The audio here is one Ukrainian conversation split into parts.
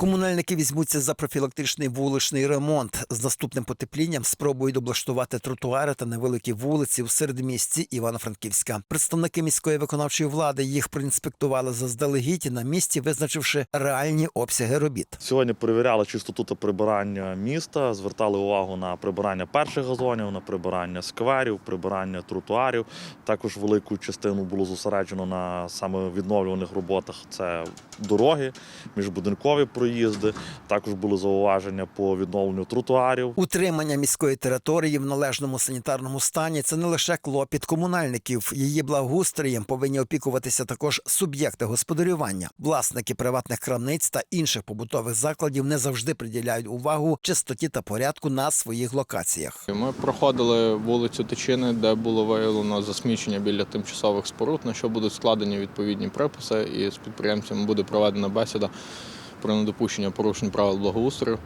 Комунальники візьмуться за профілактичний вуличний ремонт. З наступним потеплінням спробують облаштувати тротуари та невеликі вулиці в середмісті Івано-Франківська. Представники міської виконавчої влади їх проінспектували заздалегідь на місці, визначивши реальні обсяги робіт. Сьогодні перевіряли чистоту та прибирання міста, звертали увагу на прибирання перших газонів, на прибирання скверів, прибирання тротуарів. Також велику частину було зосереджено на саме відновлюваних роботах. Це дороги, міжбудинкові проїзди. Також були зауваження по відновленню тротуарів. Утримання міської території в належному санітарному стані це не лише клопіт комунальників. Її благоустроєм повинні опікуватися також суб'єкти господарювання. Власники приватних крамниць та інших побутових закладів не завжди приділяють увагу чистоті та порядку на своїх локаціях. Ми проходили вулицю Тичини, де було виявлено засмічення біля тимчасових споруд, на що будуть складені відповідні приписи, і з підприємцями буде проведена бесіда про недопущення порушень правил благоустрою.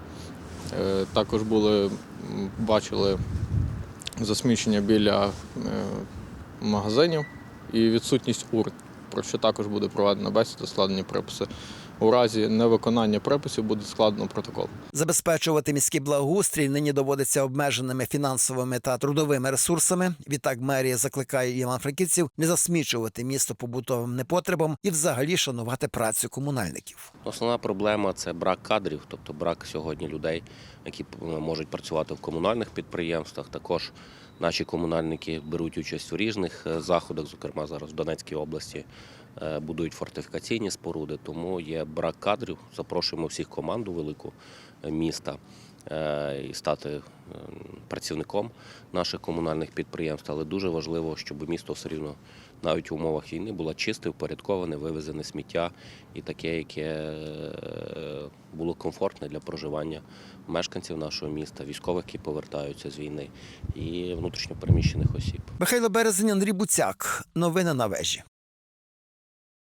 Е, Також були, бачили засмічення біля е, магазинів і відсутність урн, про що також буде проведена бесіда, складені приписи. У разі невиконання приписів буде складено протокол. Забезпечувати міський благоустрій нині доводиться обмеженими фінансовими та трудовими ресурсами. Відтак мерія закликає іван-франківців не засмічувати місто побутовим непотребом і взагалі шанувати працю комунальників. Основна проблема це брак кадрів, тобто брак сьогодні людей, які можуть працювати в комунальних підприємствах. Також наші комунальники беруть участь у різних е, заходах, зокрема зараз в Донецькій області е, будують фортифікаційні споруди, тому є брак кадрів. Запрошуємо всіх команду велику е, міста е, і стати е, працівником наших комунальних підприємств. Але дуже важливо, щоб місто все рівно навіть в умовах війни було чисте, впорядковане, вивезене сміття і таке, яке було комфортне для проживання мешканців нашого міста, військових, які повертаються з війни, і внутрішньопереміщених осіб. Михайло Березень, Андрій Буцяк. Новини на вежі.